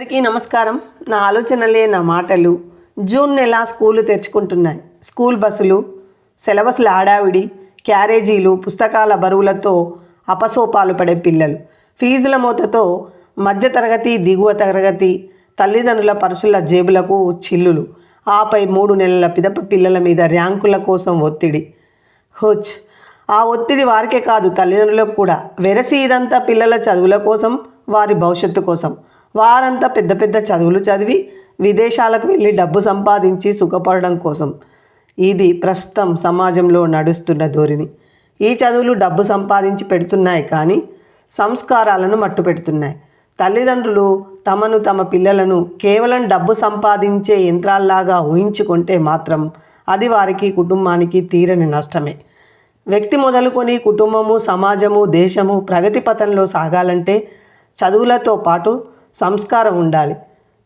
అందరికీ నమస్కారం. నా ఆలోచనలే నా మాటలు జూన్ నెల స్కూలు తెరుచుకుంటున్నాయి. స్కూల్ బస్సులు సిలబస్ల ఆడావిడి క్యారేజీలు పుస్తకాల బరువులతో అపసోపాలు పడే పిల్లలు. ఫీజుల మూతతో మధ్యతరగతి దిగువ తరగతి తల్లిదండ్రుల పరుసుల జేబులకు చిల్లులు. ఆపై మూడు నెలల పిదప పిల్లల మీద ర్యాంకుల కోసం ఒత్తిడి. హోచ్! ఆ ఒత్తిడి వారికే కాదు తల్లిదండ్రులకు కూడా. వెరసి ఇదంతా పిల్లల చదువుల కోసం వారి భవిష్యత్తు కోసం. వారంతా పెద్ద పెద్ద చదువులు చదివి విదేశాలకు వెళ్ళి డబ్బు సంపాదించి సుఖపడడం కోసం. ఇది ప్రస్తుతం సమాజంలో నడుస్తున్న ధోరణి. ఈ చదువులు డబ్బు సంపాదించి పెడుతున్నాయి కానీ సంస్కారాలను మట్టు పెడుతున్నాయి తల్లిదండ్రులు తమను తమ పిల్లలను కేవలం డబ్బు సంపాదించే యంత్రాల్లాగా ఊహించుకుంటే మాత్రం అది వారికి కుటుంబానికి తీరని నష్టమే. వ్యక్తి మొదలుకొని కుటుంబము సమాజము దేశము ప్రగతి పథంలో సాగాలంటే చదువులతో పాటు సంస్కారం ఉండాలి.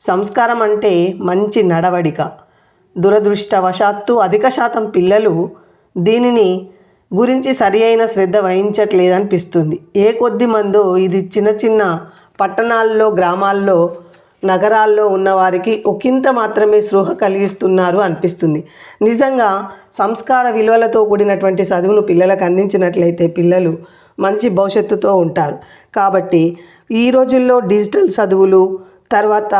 సంస్కారం అంటే మంచి నడవడిక. దురదృష్టవశాత్తు అధిక శాతం పిల్లలు దీనిని గురించి సరి అయిన శ్రద్ధ వహించట్లేదనిపిస్తుంది. ఏ కొద్ది మందో ఇది చిన్న చిన్న పట్టణాల్లో గ్రామాల్లో నగరాల్లో ఉన్నవారికి ఒకంత మాత్రమే స్పృహ కలిగిస్తున్నారు అనిపిస్తుంది. నిజంగా సంస్కార విలువలతో కూడినటువంటి చదువును పిల్లలకు అందించినట్లయితే పిల్లలు మంచి భవిష్యత్తుతో ఉంటారు. కాబట్టి ఈ రోజుల్లో డిజిటల్ చదువులు తర్వాత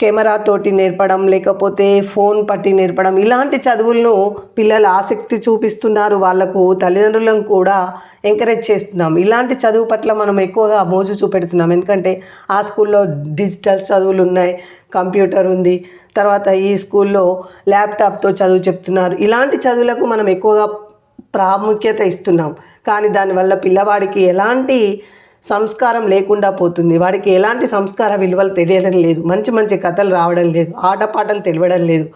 కెమెరాతోటి నేర్పడం లేకపోతే ఫోన్ పట్టి నేర్పడం ఇలాంటి చదువులను పిల్లలు ఆసక్తి చూపిస్తున్నారు. వాళ్ళకు తల్లిదండ్రులను కూడా ఎంకరేజ్ చేస్తున్నాం. ఇలాంటి చదువు పట్ల మనం ఎక్కువగా మోజు చూపెడుతున్నాం. ఎందుకంటే ఆ స్కూల్లో డిజిటల్ చదువులు ఉన్నాయి కంప్యూటర్ ఉంది తర్వాత ఈ స్కూల్లో ల్యాప్టాప్తో చదువు చెప్తున్నారు. ఇలాంటి చదువులకు మనం ఎక్కువగా ప్రాముఖ్యత ఇస్తున్నాం. కానీ దానివల్ల పిల్లవాడికి ఎలాంటి సంస్కారం లేకుండా పోతుంది. వాడికి ఎలాంటి సంస్కార విలువలు తెలియడం లేదు. మంచి మంచి కథలు రావడం లేదు. ఆటపాటలు తెలియడం లేదు.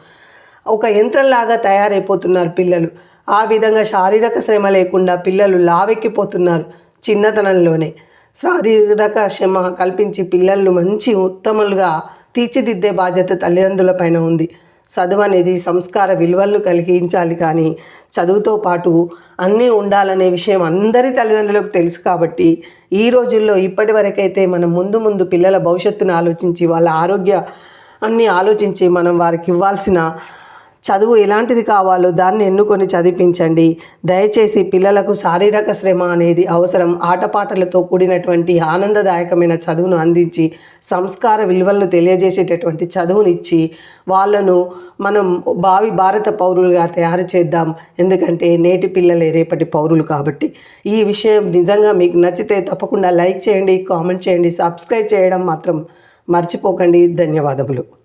ఒక యంత్రంలాగా తయారైపోతున్నారు పిల్లలు. ఆ విధంగా శారీరక శ్రమ లేకుండా పిల్లలు లావెక్కిపోతున్నారు చిన్నతనంలోనే. శారీరక శ్రమ కల్పించి పిల్లలను మంచి ఉత్తములుగా తీర్చిదిద్దే బాధ్యత తల్లిదండ్రుల పైన ఉంది. చదువు అనేది సంస్కార విలువలను కలిగించాలి కానీ చదువుతో పాటు అన్నీ ఉండాలనే విషయం అందరి తల్లిదండ్రులకు తెలుసు కాబట్టి ఈ రోజుల్లో ఇప్పటి వరకైతే మనం ముందు ముందు పిల్లల భవిష్యత్తును ఆలోచించి వాళ్ళ ఆరోగ్య అన్నీ ఆలోచించి మనం వారికి ఇవ్వాల్సిన చదువు ఎలాంటిది కావాలో దాన్ని ఎన్నుకొని చదివించండి. దయచేసి పిల్లలకు శారీరక శ్రమ అనేది అవసరం. ఆటపాటలతో కూడినటువంటి ఆనందదాయకమైన చదువును అందించి సంస్కార విలువలను తెలియజేసేటటువంటి చదువునిచ్చి వాళ్ళను మనం భావి భారత పౌరులుగా తయారు చేద్దాం. ఎందుకంటే నేటి పిల్లలే రేపటి పౌరులు కాబట్టి. ఈ విషయం నిజంగా మీకు నచ్చితే తప్పకుండా లైక్ చేయండి కామెంట్ చేయండి సబ్స్క్రైబ్ చేయడం మాత్రం మర్చిపోకండి. ధన్యవాదములు.